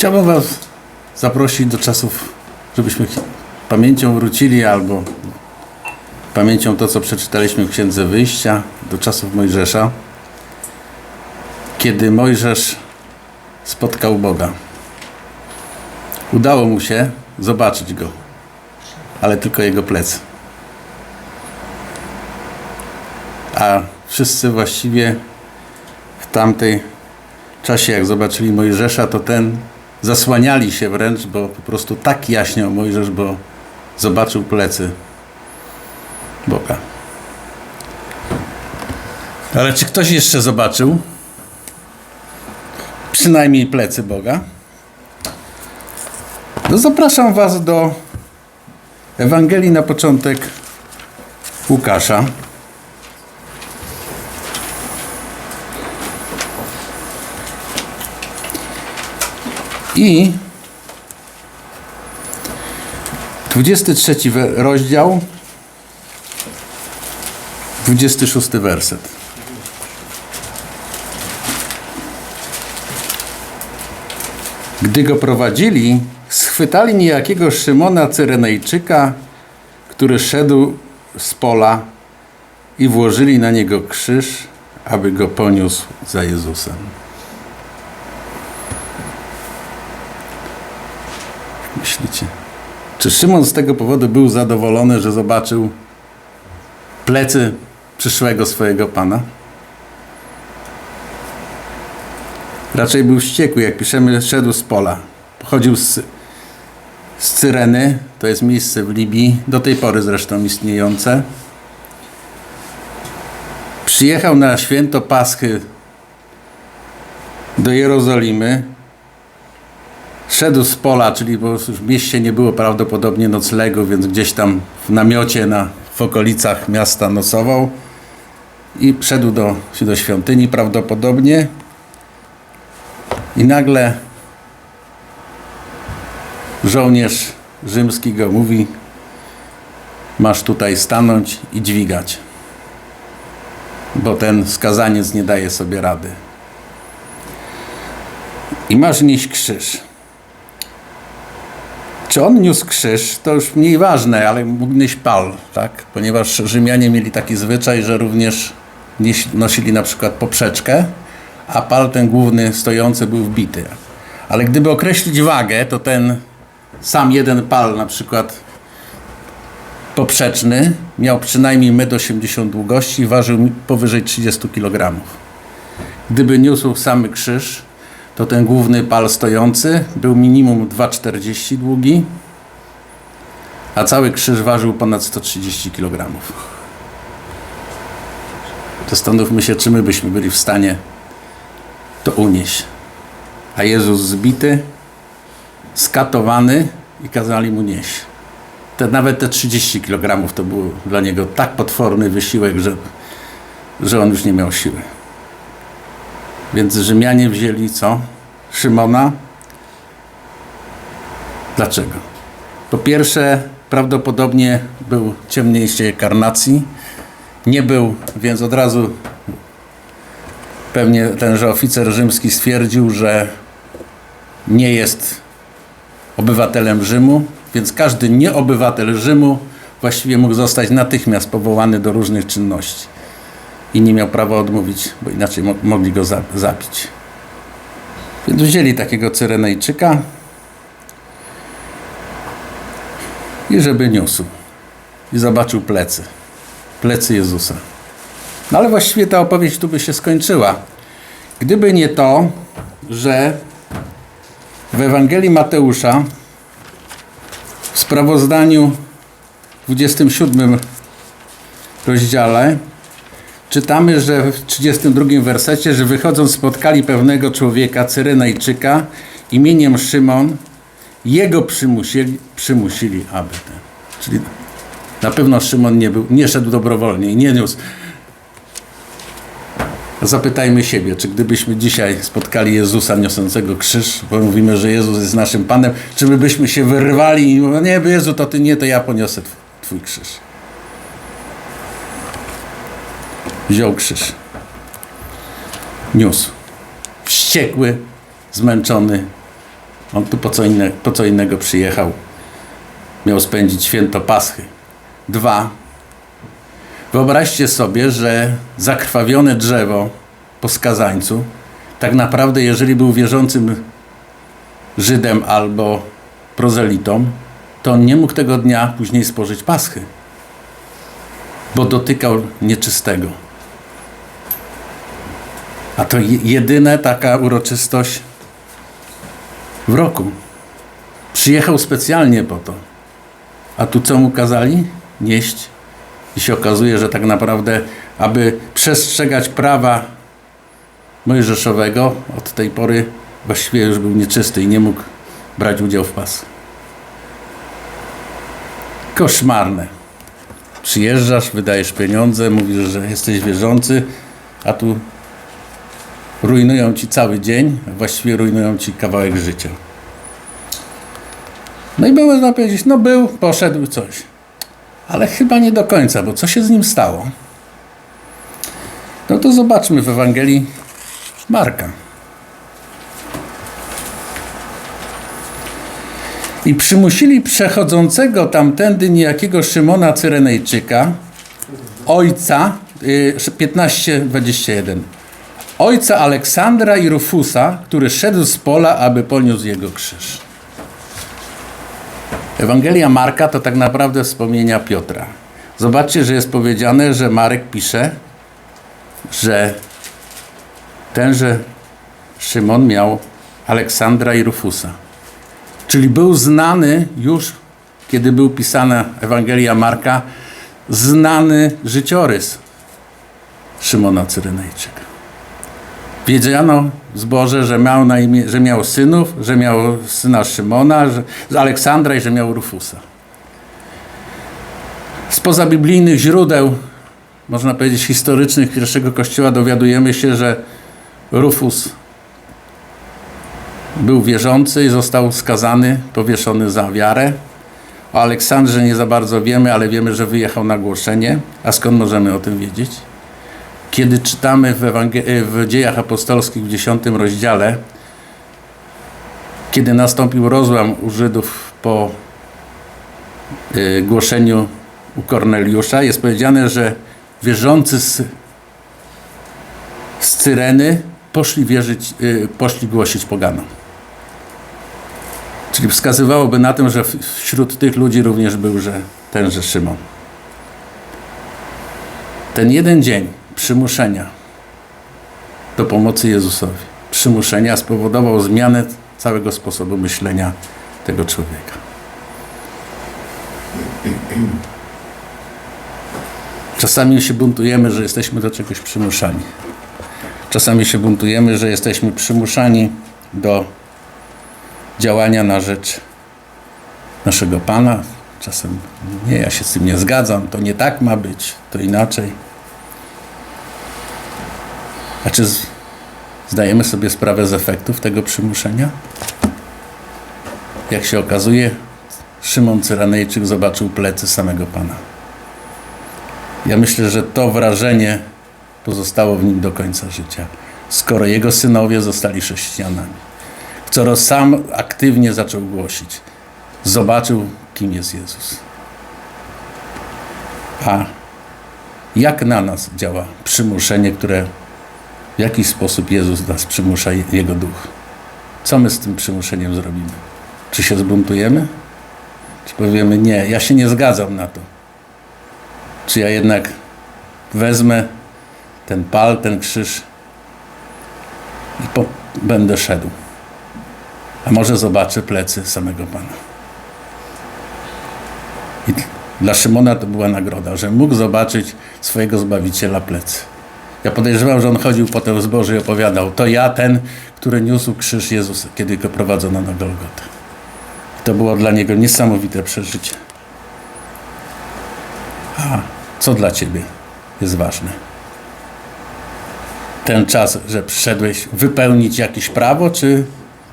Chciałbym Was zaprosić do czasów, żebyśmy pamięcią wrócili albo pamięcią to, co przeczytaliśmy w Księdze Wyjścia, do czasów Mojżesza, kiedy Mojżesz spotkał Boga. Udało mu się zobaczyć Go, ale tylko Jego plecy. A wszyscy właściwie w tamtej czasie, jak zobaczyli Mojżesza, to ten zasłaniali się wręcz, bo po prostu tak jaśniał Mojżesz, bo zobaczył plecy Boga. Ale czy ktoś jeszcze zobaczył przynajmniej plecy Boga? No zapraszam Was do Ewangelii na początek Łukasza. I 23 we- rozdział, 26 werset. Gdy go prowadzili, schwytali niejakiego Szymona Cyrenejczyka, który szedł z pola i włożyli na niego krzyż, aby go poniósł za Jezusem. Czy Szymon z tego powodu był zadowolony, że zobaczył plecy przyszłego swojego pana? Raczej był wściekły, jak piszemy, szedł z pola. Pochodził z, z Cyreny, to jest miejsce w Libii, do tej pory zresztą istniejące. Przyjechał na święto Paschy do Jerozolimy, Szedł z pola, czyli bo już w mieście nie było prawdopodobnie noclegu, więc gdzieś tam w namiocie na, w okolicach miasta nocował i szedł do, do świątyni prawdopodobnie. I nagle żołnierz rzymski go mówi masz tutaj stanąć i dźwigać bo ten skazaniec nie daje sobie rady. I masz nieść krzyż czy on niósł krzyż, to już mniej ważne, ale mógł nieść pal, tak? Ponieważ Rzymianie mieli taki zwyczaj, że również nosili na przykład poprzeczkę, a pal ten główny stojący był wbity. Ale gdyby określić wagę, to ten sam jeden pal na przykład poprzeczny miał przynajmniej 1,80 m długości i ważył powyżej 30 kg. Gdyby niósł samy krzyż, to ten główny pal stojący był minimum 2,40 długi, a cały krzyż ważył ponad 130 kg. Zastanówmy się, czy my byśmy byli w stanie to unieść. A Jezus zbity, skatowany i kazali mu nieść. Te, nawet te 30 kg to był dla niego tak potworny wysiłek, że, że on już nie miał siły. Więc Rzymianie wzięli co? Szymona. Dlaczego? Po pierwsze, prawdopodobnie był ciemniejszej karnacji. Nie był, więc od razu pewnie tenże oficer rzymski stwierdził, że nie jest obywatelem Rzymu, więc każdy nieobywatel Rzymu właściwie mógł zostać natychmiast powołany do różnych czynności i nie miał prawa odmówić, bo inaczej mo- mogli go za- zabić. Więc wzięli takiego Cyrenejczyka i żeby niósł. I zobaczył plecy. Plecy Jezusa. No ale właściwie ta opowieść tu by się skończyła. Gdyby nie to, że w Ewangelii Mateusza w sprawozdaniu 27 rozdziale czytamy, że w 32 wersecie, że wychodząc spotkali pewnego człowieka, Cyrenajczyka, imieniem Szymon, jego przymusili, przymusili aby ten. Czyli na pewno Szymon nie, był, nie szedł dobrowolnie i nie niósł. Zapytajmy siebie, czy gdybyśmy dzisiaj spotkali Jezusa niosącego krzyż, bo mówimy, że Jezus jest naszym Panem, czy my byśmy się wyrwali i mówili, nie, Jezu, to Ty nie, to ja poniosę tw- Twój krzyż. Wziął krzyż. Niósł. Wściekły, zmęczony, On tu po co, inne, po co innego przyjechał? Miał spędzić święto Paschy. Dwa. Wyobraźcie sobie, że zakrwawione drzewo po skazańcu, tak naprawdę, jeżeli był wierzącym Żydem albo prozelitą, to on nie mógł tego dnia później spożyć Paschy, bo dotykał nieczystego. A to je- jedyna taka uroczystość w roku. Przyjechał specjalnie po to. A tu co mu kazali? Nieść. I się okazuje, że tak naprawdę, aby przestrzegać prawa mojżeszowego, od tej pory właściwie już był nieczysty i nie mógł brać udziału w pas. Koszmarne. Przyjeżdżasz, wydajesz pieniądze, mówisz, że jesteś wierzący, a tu rujnują ci cały dzień, właściwie rujnują ci kawałek życia. No i można powiedzieć, no był, poszedł coś. Ale chyba nie do końca, bo co się z nim stało? No to zobaczmy w Ewangelii Marka. I przymusili przechodzącego tamtędy niejakiego Szymona Cyrenejczyka, ojca, y, 15-21, ojca Aleksandra i Rufusa, który szedł z pola, aby poniósł jego krzyż. Ewangelia Marka to tak naprawdę wspomnienia Piotra. Zobaczcie, że jest powiedziane, że Marek pisze, że tenże Szymon miał Aleksandra i Rufusa. Czyli był znany już, kiedy był pisana Ewangelia Marka, znany życiorys Szymona Cyrenejczyka. Wiedziano w zborze, że miał, na imię, że miał synów, że miał syna Szymona, że, z Aleksandra i że miał Rufusa. Z pozabiblijnych źródeł, można powiedzieć historycznych pierwszego kościoła, dowiadujemy się, że Rufus był wierzący i został skazany, powieszony za wiarę. O Aleksandrze nie za bardzo wiemy, ale wiemy, że wyjechał na głoszenie. A skąd możemy o tym wiedzieć? Kiedy czytamy w, Ewangel- w dziejach apostolskich w 10 rozdziale, kiedy nastąpił rozłam u Żydów po y, głoszeniu u Korneliusza, jest powiedziane, że wierzący z, z Cyreny poszli, wierzyć, y, poszli głosić poganom. Czyli wskazywałoby na tym, że wśród tych ludzi również był, że tenże Szymon. Ten jeden dzień przymuszenia do pomocy Jezusowi, przymuszenia spowodował zmianę całego sposobu myślenia tego człowieka. Czasami się buntujemy, że jesteśmy do czegoś przymuszani. Czasami się buntujemy, że jesteśmy przymuszani do działania na rzecz naszego Pana. Czasem nie, ja się z tym nie zgadzam, to nie tak ma być, to inaczej. A czy z- zdajemy sobie sprawę z efektów tego przymuszenia? Jak się okazuje, Szymon Cyranejczyk zobaczył plecy samego Pana. Ja myślę, że to wrażenie pozostało w nim do końca życia, skoro jego synowie zostali chrześcijanami. Skoro sam aktywnie zaczął głosić, zobaczył, kim jest Jezus. A jak na nas działa przymuszenie, które w jakiś sposób Jezus nas przymusza, Jego duch? Co my z tym przymuszeniem zrobimy? Czy się zbuntujemy? Czy powiemy, nie, ja się nie zgadzam na to? Czy ja jednak wezmę ten pal, ten krzyż i po, będę szedł? A może zobaczę plecy samego Pana. I dla Szymona to była nagroda, że mógł zobaczyć swojego Zbawiciela plecy. Ja podejrzewam, że on chodził potem w zboże i opowiadał, to ja ten, który niósł krzyż Jezusa, kiedy go prowadzono na Golgotę. To było dla niego niesamowite przeżycie. A co dla Ciebie jest ważne? Ten czas, że przyszedłeś wypełnić jakieś prawo, czy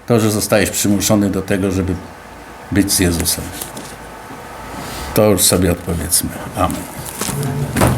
to, że zostałeś przymuszony do tego, żeby być z Jezusem? To już sobie odpowiedzmy. Amen.